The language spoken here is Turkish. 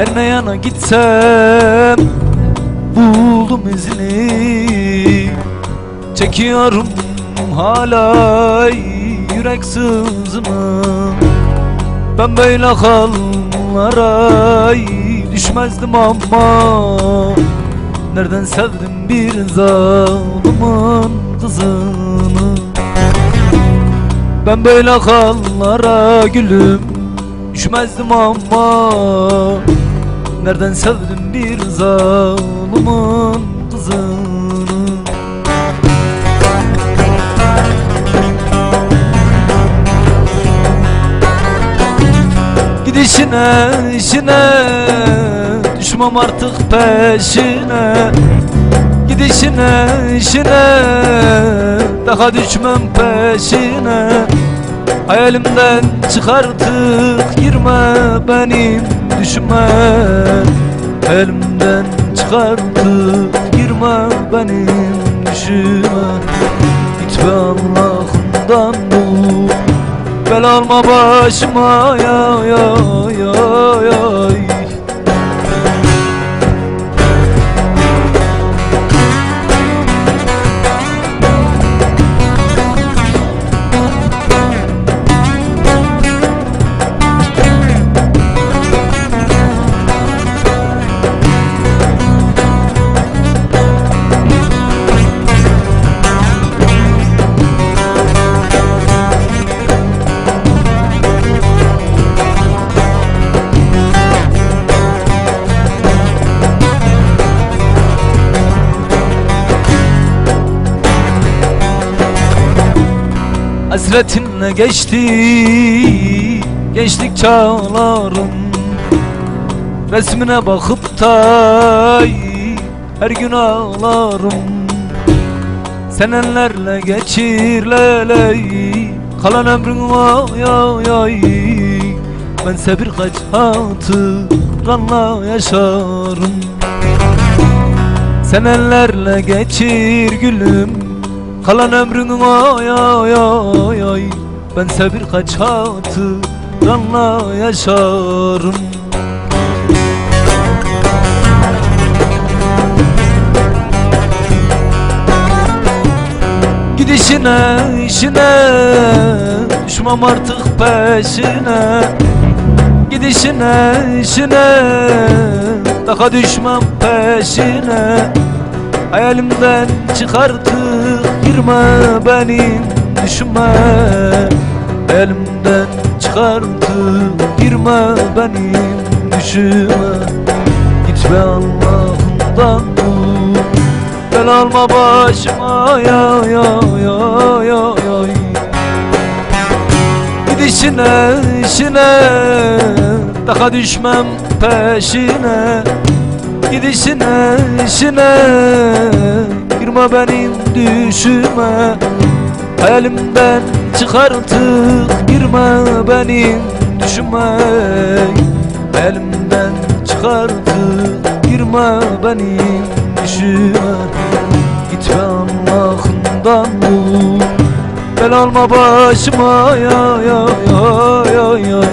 Her ne yana gitsem Buldum izini. Çekiyorum hala yürek sızımı. Ben böyle hallara düşmezdim ama Nereden sevdim bir zalimin kızını? Ben böyle hallara gülüm düşmezdim ama Nereden sevdim bir zalimin kızını? Gidişine işine Düşmem artık peşine. Gidişine işine Daha düşmem peşine. Hayalimden çıkartık girme benim düşme Hayalimden çıkartık girme benim düşme Git be Allah'ından bul Bel alma başıma ya ya ya ya Hasretinle geçti Gençlik çağlarım Resmine bakıp da Her gün ağlarım. Senelerle geçir lele Kalan ömrün ay ay ay Bense birkaç hatıranla yaşarım. Senelerle geçir gülüm Kalan ömrünün ay ay ay ay Bense birkaç hatıranla yaşarım Gidişine işine Düşmem artık peşine. Gidişine işine. Daha düşmem peşine Hayalimden çıkartık girme benim düşme Hayalimden çıkartık girme benim düşme Git be Allah'ından bul Bel alma başıma ya ya ya ya ya. Gidişine işine Daha düşmem peşine Gidişine işine. Girme benim düşüme. Hayalimden çıkartık Girme benim düşüme. Hayalimden çıkartık Girme benim düşüme. Git be Allah'ından bul Bel alma başıma. Ya ya ya ya ya